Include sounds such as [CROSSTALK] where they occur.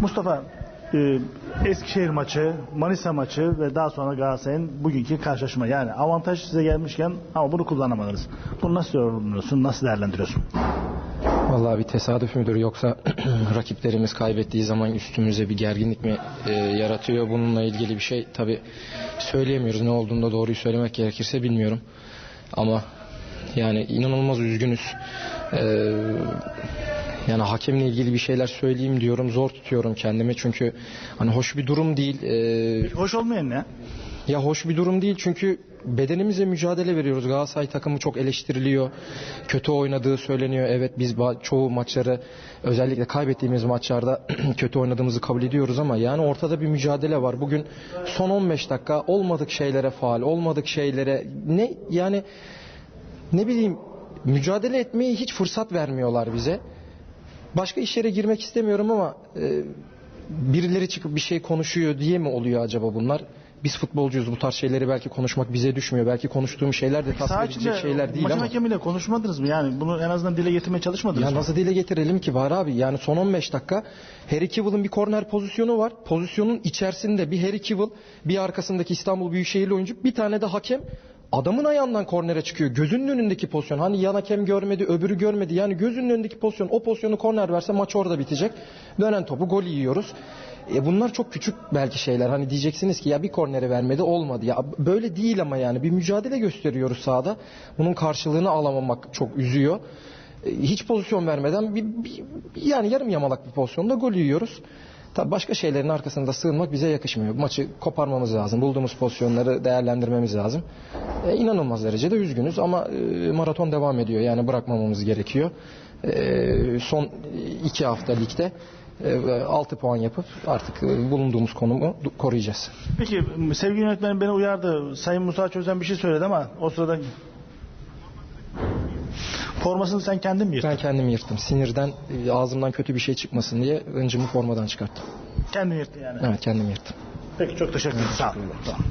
Mustafa e, Eskişehir maçı, Manisa maçı ve daha sonra Galatasaray'ın bugünkü karşılaşma. Yani avantaj size gelmişken ama bunu kullanamadınız. Bunu nasıl yorumluyorsun, nasıl değerlendiriyorsun? Vallahi bir tesadüf müdür yoksa [CLEARS THROAT] rakiplerimiz kaybettiği zaman üstümüze bir gerginlik mi e, yaratıyor? Bununla ilgili bir şey tabi söyleyemiyoruz. Ne olduğunda doğruyu söylemek gerekirse bilmiyorum. Ama yani inanılmaz üzgünüz. E, yani hakemle ilgili bir şeyler söyleyeyim diyorum zor tutuyorum kendimi çünkü hani hoş bir durum değil. E, Hoş olmayan ne? ya hoş bir durum değil çünkü bedenimize mücadele veriyoruz. Galatasaray takımı çok eleştiriliyor. Kötü oynadığı söyleniyor. Evet biz ba- çoğu maçları özellikle kaybettiğimiz maçlarda [CLEARS THROAT] kötü oynadığımızı kabul ediyoruz ama yani ortada bir mücadele var. Bugün son 15 dakika olmadık şeylere faal, olmadık şeylere ne yani ne bileyim mücadele etmeyi hiç fırsat vermiyorlar bize. Başka işlere girmek istemiyorum ama e, birileri çıkıp bir şey konuşuyor diye mi oluyor acaba bunlar? Biz futbolcuyuz bu tarz şeyleri belki konuşmak bize düşmüyor. Belki konuştuğum şeyler de tasvir edilecek şeyler değil maçın ama. hakemiyle konuşmadınız mı? Yani bunu en azından dile getirmeye çalışmadınız Ya mı? nasıl dile getirelim ki var abi? Yani son 15 dakika Harry Kivill'ın bir korner pozisyonu var. Pozisyonun içerisinde bir Harry Kivill, bir arkasındaki İstanbul Büyükşehirli oyuncu, bir tane de hakem adamın ayağından kornere çıkıyor. Gözünün önündeki pozisyon. Hani yan hakem görmedi, öbürü görmedi. Yani gözünün önündeki pozisyon. O pozisyonu korner verse maç orada bitecek. Dönen topu gol yiyoruz. E bunlar çok küçük belki şeyler. Hani diyeceksiniz ki ya bir korneri vermedi olmadı. Ya böyle değil ama yani bir mücadele gösteriyoruz sahada. Bunun karşılığını alamamak çok üzüyor. E, hiç pozisyon vermeden bir, bir- yani yarım yamalak bir pozisyonda gol yiyoruz. Tabii başka şeylerin arkasında sığınmak bize yakışmıyor. Maçı koparmamız lazım. Bulduğumuz pozisyonları değerlendirmemiz lazım. E, inanılmaz derecede üzgünüz ama e, maraton devam ediyor. Yani bırakmamamız gerekiyor. E, son iki hafta ligde 6 puan yapıp artık e, bulunduğumuz konumu koruyacağız. Peki sevgili yönetmenim beni uyardı. Sayın Musa Çözen bir şey söyledi ama o sırada formasını sen kendin mi yırttın? Ben kendim yırttım. Sinirden ağzımdan kötü bir şey çıkmasın diye öncümü formadan çıkarttım. Kendin yırttın yani. Evet kendim yırttım. Peki çok teşekkür ederim. Sağ olun. Sağ olun.